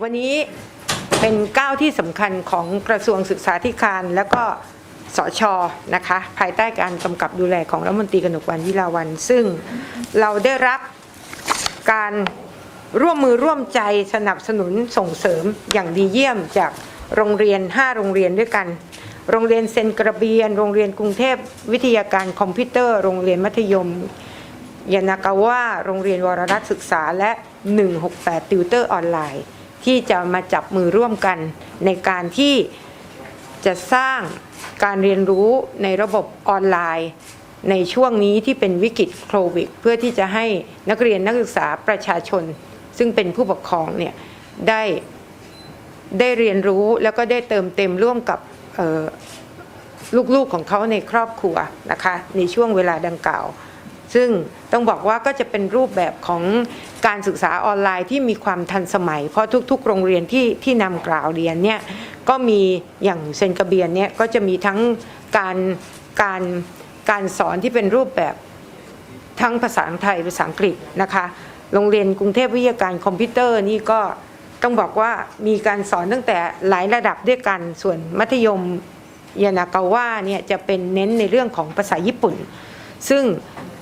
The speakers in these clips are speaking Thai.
วันนี้เป็นก้าวที่สำคัญของกระทรวงศึกษาธิการ และก็สชนะคะภายใต้การกำกับดูแลของรัฐมนตรีกนกวันวิลาวัน ซึ่งเราได้รับการร่วมมือร่วมใจสนับสนุนส่งเสริมอย่างดีเยี่ยมจากโรงเรียน 5 โรงเรียนด้วยกัน โรงเรียนเซนกระเบียน โรงเรียนกรุงเทพวิทยาการคอมพิวเตอร์ โรงเรียนมัธยมยานากาว่าโรงเรียนวรรัฐศึกษาและ 168 ติวเตอร์ออนไลน์ ที่จะมาจับมือร่วมกัน ในการที่จะสร้างการเรียนรู้ในระบบออนไลน์ ในช่วงนี้ที่เป็นวิกฤตโควิด เพื่อที่จะให้นักเรียนนักศึกษาประชาชน ซึ่งเป็นผู้ปกครองเนี่ยได้ได้เรียนรู้แล้วก็ได้เติมเต็มร่วมกับลูกๆของเขาในครอบครัวนะคะในช่วงเวลาดังกล่าว ซึ่งต้องบอกว่าก็จะเป็นรูปแบบของการศึกษาออนไลน์ที่มีความทันสมัย เพราะทุก ๆ โรงเรียนที่ที่นำกล่าวเรียนเนี่ยก็มีอย่างเซนกระเบียนเนี่ยก็จะมีทั้งการการการสอนที่เป็นรูปแบบทั้งภาษาไทยภาษาอังกฤษนะคะโรงเรียนกรุงเทพวิทยาการคอมพิวเตอร์นี่ก็ต้องบอกว่ามีการสอนตั้งแต่หลายระดับด้วยกันส่วนมัธยมยานากาว่าเนี่ยจะเป็นเน้นในเรื่องของภาษาญี่ปุ่น ซึ่ง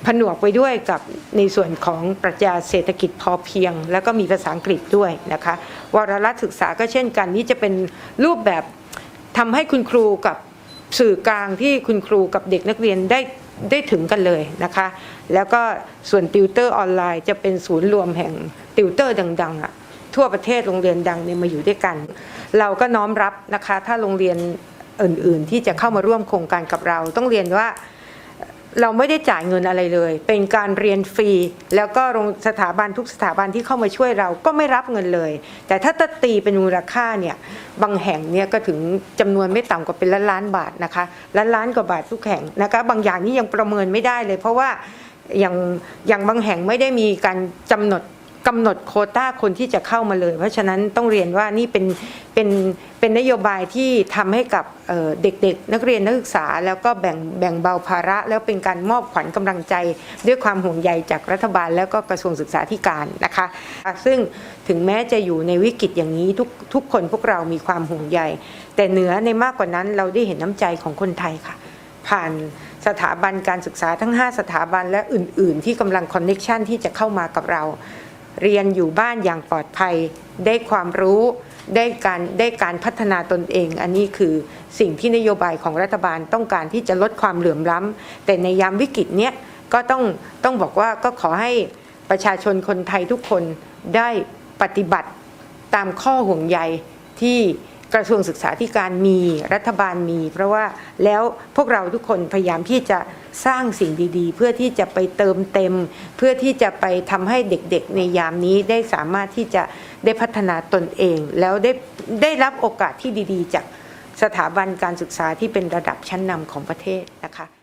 ผนวกไปด้วยกับในส่วนของปรัชญาเศรษฐกิจพอเพียง แล้วก็มีภาษาอังกฤษด้วยนะคะวารรัฐศึกษาก็เช่นกันนี่จะเป็นรูปแบบทำให้คุณครูกับสื่อกลางที่คุณครูกับเด็กนักเรียนได้ได้ถึงกันเลยนะคะ แล้วก็ส่วนติวเตอร์ออนไลน์จะเป็นศูนย์รวมแห่งติวเตอร์ดังๆอะทั่วประเทศโรงเรียนดังเนี่ยมาอยู่ด้วยกัน เราก็น้อมรับนะคะ ถ้าโรงเรียนอื่นๆ ที่จะเข้ามาร่วมโครงการกับเรา ต้องเรียนว่า เราไม่ได้จ่ายเงินอะไรเลย เป็นการเรียนฟรี แล้วก็โรงสถาบันทุกสถาบันที่เข้ามาช่วยเราก็ไม่รับเงินเลย แต่ถ้าตตีเป็นมูลค่าเนี่ย บางแห่งเนี่ยก็ถึงจำนวนไม่ต่ำกว่าเป็นล้านล้านบาทนะคะ ล้านล้านกว่าบาททุกแห่งนะคะ บางอย่างนี่ยังประเมินไม่ได้เลย เพราะว่าอย่างอย่างบางแห่งไม่ได้มีการกำหนด กำหนดโคต้าคนที่จะเข้ามาเลย เพราะฉะนั้นต้องเรียนว่านี่เป็นเป็นเป็นนโยบายที่ทำให้กับเอ่อเด็กๆ นักเรียนนักศึกษา แล้วก็แบ่งแบ่งเบาภาระ แล้วเป็นการมอบขวัญกำลังใจ ด้วยความห่วงใยจากรัฐบาล แล้วก็กระทรวงศึกษาธิการนะคะ ซึ่งถึงแม้จะอยู่ในวิกฤตอย่างนี้ทุกทุกคนพวกเรามีความห่วงใย แต่เหนือในมากกว่านั้นเราได้เห็นน้ำใจของคนไทยค่ะ ผ่านสถาบันการศึกษาทั้ง 5 สถาบันและอื่น ๆ ที่กำลังคอนเน็ชันที่จะเข้ามากับเรา เรียนอยู่บ้านอย่างปลอดภัย ได้ความรู้ได้การได้การพัฒนาตนเอง อันนี้คือสิ่งที่นโยบายของรัฐบาลต้องการที่จะลดความเหลื่อมล้ำแต่ในยามวิกฤตเนี้ยก็ต้องต้องบอกว่าก็ขอให้ประชาชนคนไทยทุกคนได้ปฏิบัติตามข้อห่วงใยที่กระทรวงศึกษาธิการมีรัฐบาลมี เพราะว่าแล้วพวกเราทุกคนพยายามที่จะ สร้างสิ่งดีๆ เพื่อที่จะไปเติมเต็ม เพื่อที่จะไปทำให้เด็กๆในยามนี้ได้สามารถที่จะได้พัฒนาตนเอง แล้วได้ได้รับโอกาสที่ดีๆ จากสถาบันการศึกษาที่เป็นระดับชั้นนำของประเทศนะคะ